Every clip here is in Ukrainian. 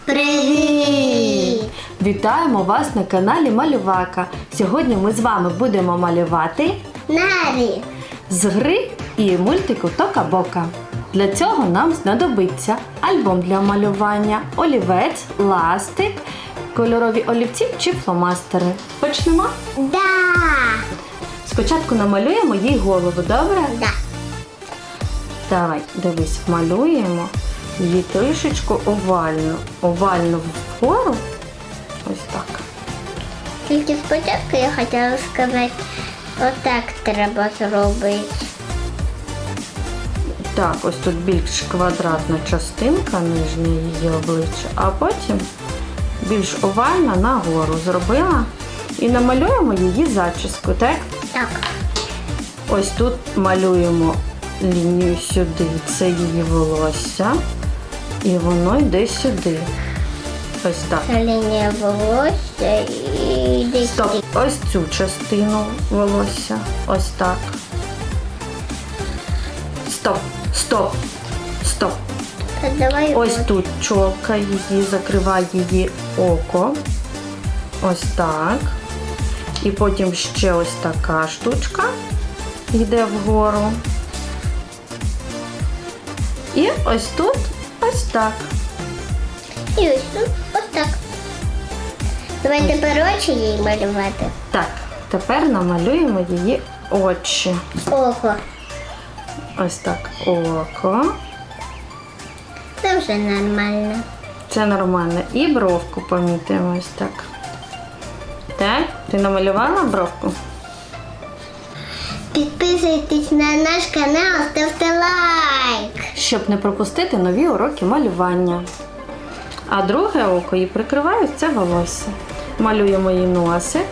Привіт! Вітаємо вас на каналі Малювака. Сьогодні ми з вами будемо малювати Нарі! з гри і мультику Тока-Бока. Для цього нам знадобиться альбом для малювання, олівець, ластик, кольорові олівці чи фломастери. Почнемо? Да! Спочатку намалюємо їй голову, добре? Да. Давай, дивись, малюємо її трішечку овальну. Овальну вгору. Ось так. Тільки спочатку я хотіла сказати, отак треба зробити. Так, ось тут більш квадратна частинка нижня її обличчя, а потім більш овальна нагору зробила. І намалюємо її зачіску, так? Так. Ось тут малюємо лінію сюди. Це її волосся. І воно йде сюди. Ось так. Це лінія волосся і десь. Стоп, ось цю частину волосся. Ось так. Стоп, стоп, стоп. Давай Ось тут чолка її, закриває її око. Ось так. І потім ще ось така штучка йде вгору. І ось тут ось так. І ось тут ось так. Давай тепер очі їй малювати. Так, тепер намалюємо її очі. Ого. Ось так око. Це вже нормально. Це нормально. І бровку помітимо ось так. Так, ти намалювала бровку? Підписуйтесь на наш канал, ставте лайк. щоб не пропустити нові уроки малювання. А друге око її прикриває це волосся. Малюємо її носик.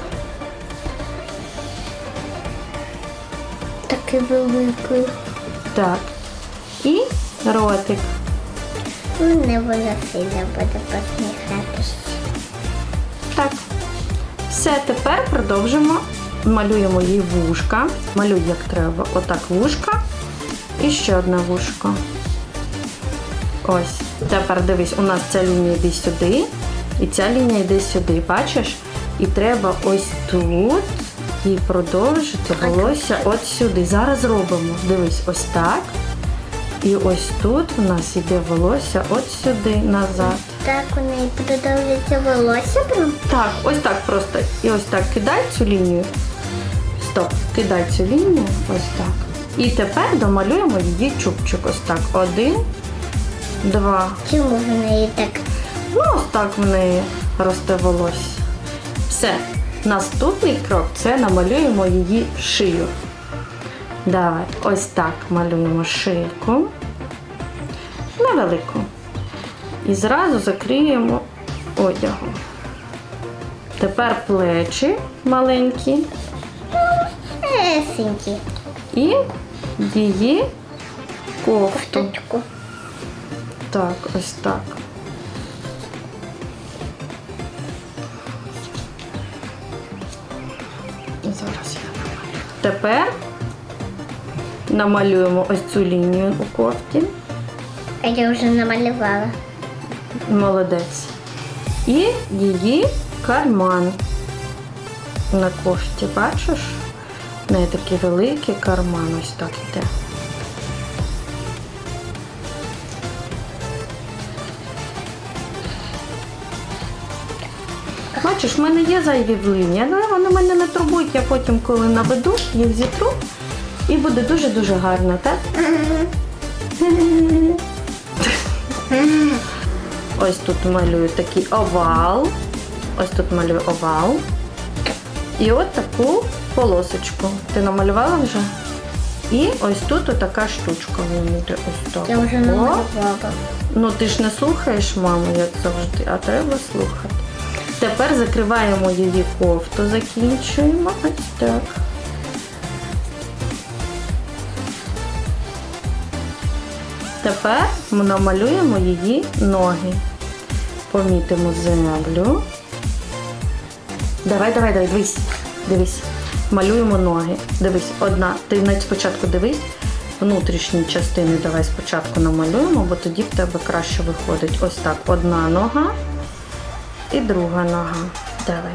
Такий великий. Так. І ротик. Не вона сильно буде посміхатися. Так. Все, тепер продовжимо. Малюємо їй вушка. Малюй як треба. Отак вушка. І ще одне вушко. Ось. Тепер дивись, у нас ця лінія йде сюди, і ця лінія йде сюди. Бачиш? І треба ось тут їй продовжити волосся от сюди. Зараз робимо. Дивись, ось так. І ось тут у нас іде волосся от сюди назад. Так у неї продовжується волосся прям. Так, ось так просто. І ось так кидай цю лінію. Стоп, кидай цю лінію. Ось так. І тепер домалюємо її чубчик. Ось так. Один, два. Чому в неї так? Ну, ось так в неї росте волосся. Все. Наступний крок це намалюємо її шию. Давай, ось так малюємо шийку. Невелику. І зразу закриємо одягом. Тепер плечі маленькі Есенькі. і її кофту. Штучку. Так, ось так. Зараз я намалюю. Тепер намалюємо ось цю лінію у кофті. А я вже намалювала. Молодець. І її карман на кофті. Бачиш? В неї такий великий карман ось так іде. Бачиш, в мене є зайві в лінії, але вони мене не турбують. Я потім, коли наведу, їх зітру і буде дуже-дуже гарно, так? Ось тут малюю такий овал. Ось тут малюю овал. І от таку полосочку. Ти намалювала вже? І ось тут отака штучка вийде. Ось так. Я вже намалювала. Ну ти ж не слухаєш маму, як завжди, а треба слухати. Тепер закриваємо її кофту, закінчуємо. Ось так. Тепер ми намалюємо її ноги. Помітимо землю. Давай, давай, давай, дивись. Дивись. Малюємо ноги. Дивись, одна. Ти навіть спочатку дивись. внутрішні частини давай спочатку намалюємо, бо тоді в тебе краще виходить. Ось так. Одна нога і друга нога. Давай.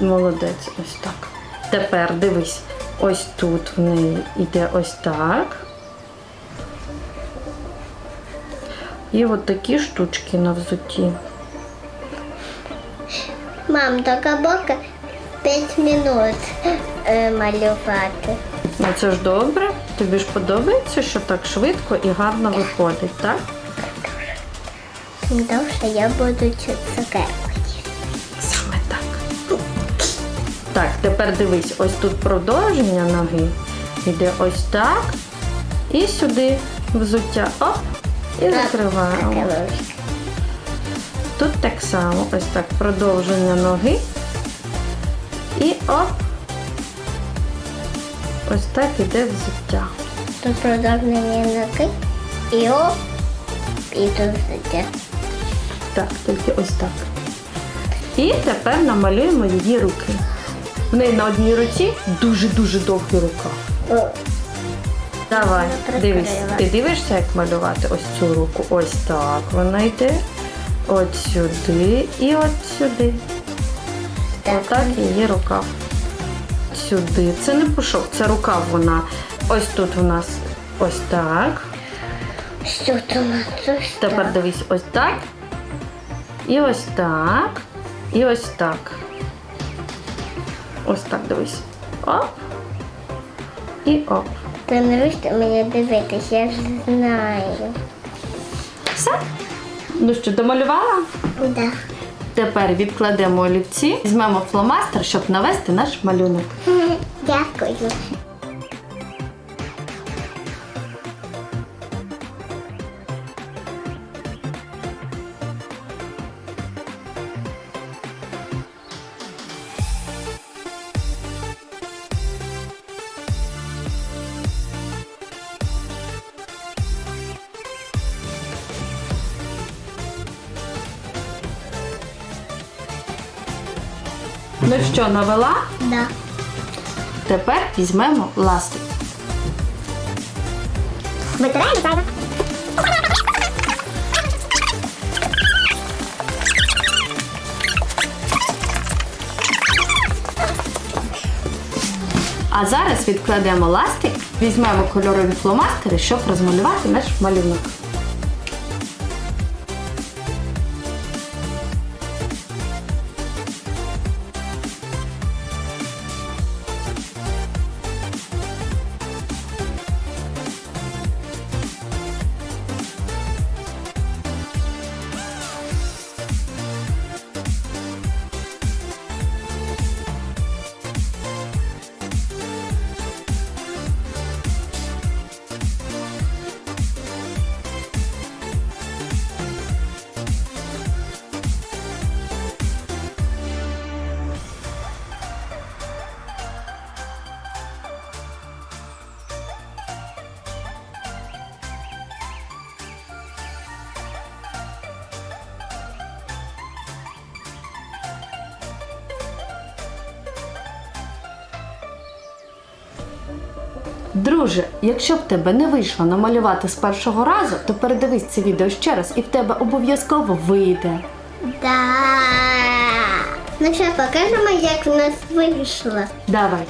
Молодець, ось так. Тепер дивись, ось тут в неї йде ось так. І от такі штучки на взутті. Мам, така бока 5 минут е, малювати. Ну це ж добре. Тобі ж подобається, що так швидко і гарно виходить, так? Довше я буду цукерку. Саме так. Так, тепер дивись, ось тут продовження ноги. Йде ось так. І сюди взуття. Оп! І закриваємо. Тут так само, ось так, продовження ноги. І оп. Ось так іде взуття. Тут продовження ноги. І оп. І тут взуття. Так, тільки ось так. І тепер намалюємо її руки. В неї на одній руці дуже-дуже довгі рука. Давай, дивись, ти дивишся, як малювати ось цю руку. Ось так вона йде. От сюди і от сюди. Так. Отак її рукав. Сюди. Це не пушок, це рукав вона. Ось тут у нас ось так. Що ось Тепер дивись ось так. І ось так. І ось так. Ось так дивись. Оп. І оп. Тренуйте мені дивитися, я ж знаю. Все. Ну що, домалювала? Да. Тепер відкладемо олівці, візьмемо фломастер, щоб навести наш малюнок. Дякую. Ну що, навела? Да. Тепер візьмемо ластик. Витираємо зайве. А зараз відкладемо ластик, візьмемо кольорові фломастери, щоб розмалювати наш малюнок. Друже, якщо б тебе не вийшло намалювати з першого разу, то передивись це відео ще раз і в тебе обов'язково вийде. Да. Ну що, покажемо, як в нас вийшло. Давай.